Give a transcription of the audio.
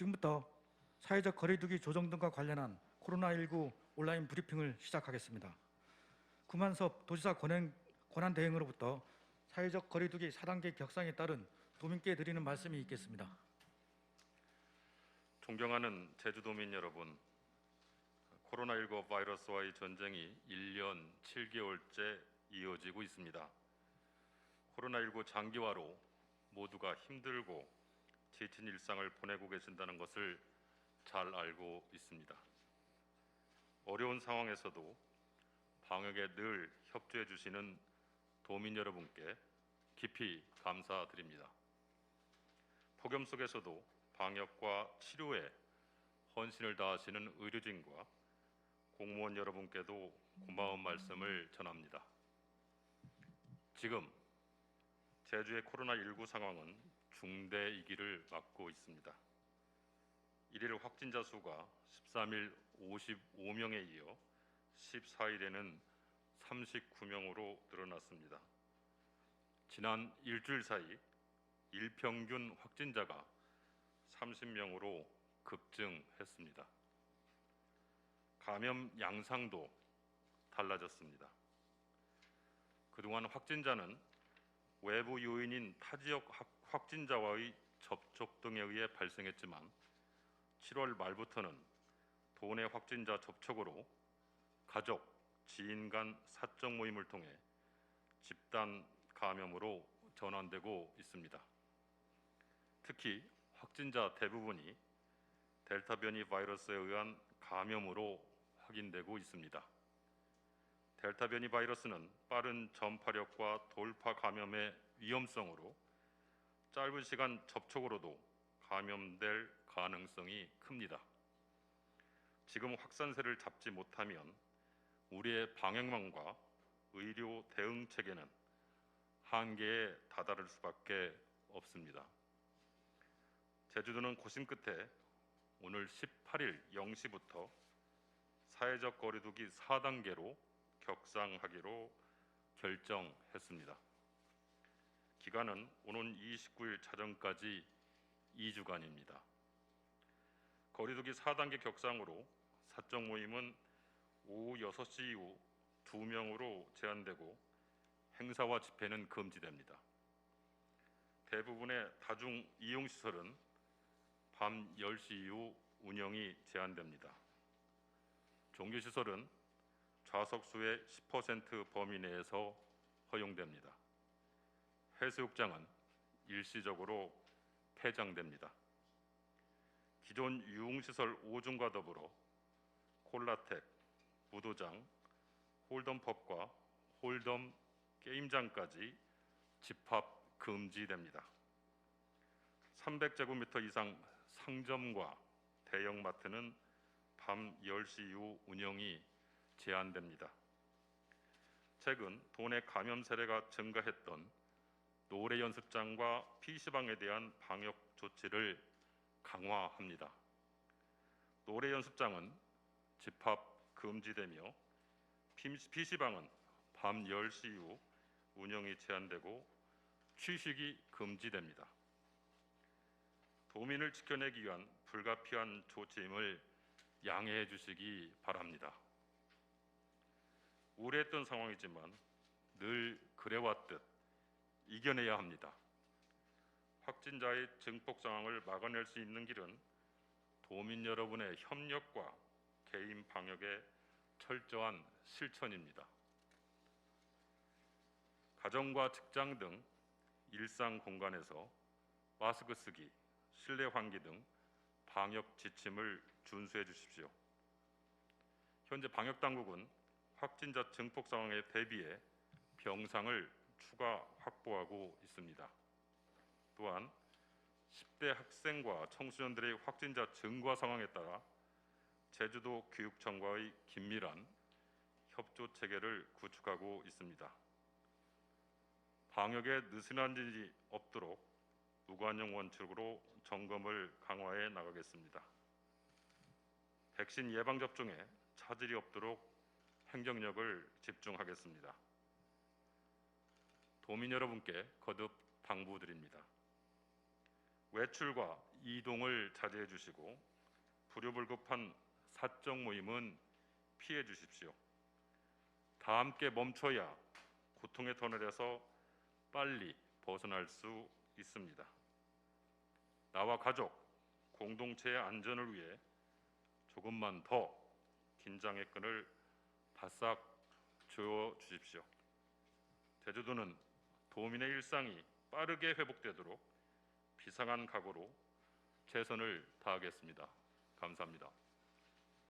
지금부터 사회적 거리두기 조정 등과 관련한 코로나19 온라인 브리핑을 시작하겠습니다. 구만섭 도지사 권한, 권한 대행으로부터 사회적 거리두기 4단계 격상에 따른 도민께 드리는 말씀이 있겠습니다. 존경하는 제주도민 여러분, 코로나19 바이러스와의 전쟁이 1년 7개월째 이어지고 있습니다. 코로나19 장기화로 모두가 힘들고 지친 일상을 보내고 계신다는 것을 잘 알고 있습니다. 어려운 상황에서도 방역에 늘 협조해 주시는 도민 여러분께 깊이 감사드립니다. 폭염 속에서도 방역과 치료에 헌신을 다하시는 의료진과 공무원 여러분께도 고마운 말씀을 전합니다. 지금 제주의 코로나19 상황은 중대이기를 맞고 있습니다. 일일 확진자 수가 13일 55명에 이어 14일에는 39명으로 늘어났습니다. 지난 일주일 사이 일평균 확진자가 30명으로 급증했습니다. 감염 양상도 달라졌습니다. 그동안 확진자는 외부 요인인 타 지역 확- 확진자와의 접촉 등에 의해 발생했지만 7월 말부터는 도내 확진자 접촉으로 가족, 지인 간 사적 모임을 통해 집단 감염으로 전환되고 있습니다. 특히 확진자 대부분이 델타 변이 바이러스에 의한 감염으로 확인되고 있습니다. 델타 변이 바이러스는 빠른 전파력과 돌파 감염의 위험성으로 짧은 시간 접촉으로도 감염될 가능성이 큽니다. 지금 확산세를 잡지 못하면 우리의 방역망과 의료 대응 체계는 한계에 다다를 수밖에 없습니다. 제주도는 고심 끝에 오늘 18일 0시부터 사회적 거리두기 4단계로 격상하기로 결정했습니다. 기간은 오는 29일 자정까지 2주간입니다. 거리두기 4단계 격상으로 사적 모임은 오후 6시 이후 2명으로 제한되고 행사와 집회는 금지됩니다. 대부분의 다중 이용 시설은 밤 10시 이후 운영이 제한됩니다. 종교 시설은 좌석 수의 10% 범위 내에서 허용됩니다. 해수욕장은 일시적으로 폐장됩니다. 기존 유흥시설 5종과 더불어 콜라텍, 무도장, 홀덤펍과 홀덤 게임장까지 집합 금지됩니다. 300제곱미터 이상 상점과 대형마트는 밤 10시 이후 운영이 제한됩니다. 최근 도내 감염 사례가 증가했던 노래 연습장과 PC방에 대한 방역 조치를 강화합니다. 노래 연습장은 집합 금지되며 PC방은 밤 10시 이후 운영이 제한되고 취식이 금지됩니다. 도민을 지켜내기 위한 불가피한 조치임을 양해해 주시기 바랍니다. 우려했던 상황이지만 늘 그래왔듯 이겨내야 합니다. 확진자의 증폭 상황을 막아낼 수 있는 길은 도민 여러분의 협력과 개인 방역의 철저한 실천입니다. 가정과 직장 등 일상 공간에서 마스크 쓰기, 실내 환기 등 방역 지침을 준수해 주십시오. 현재 방역 당국은 확진자 증폭 상황에 대비해 병상을 추가 확보하고 있습니다. 또한 10대 학생과 청소년들의 확진자 증가 상황에 따라 제주도 교육청과의 긴밀한 협조 체계를 구축하고 있습니다. 방역에 느슨한 일이 없도록 무관용 원칙으로 점검을 강화해 나가겠습니다. 백신 예방 접종에 차질이 없도록 행정력을 집중하겠습니다. 도민 여러분께 거듭 당부드립니다. 외출과 이동을 자제해 주시고 불효불급한 사적 모임은 피해 주십시오. 다 함께 멈춰야 고통의 터널에서 빨리 벗어날 수 있습니다. 나와 가족, 공동체의 안전을 위해 조금만 더 긴장의 끈을 바싹 조여 주십시오. 제주도는 도민의 일상이 빠르게 회복되도록 비상한 각오로 최선을 다하겠습니다. 감사합니다.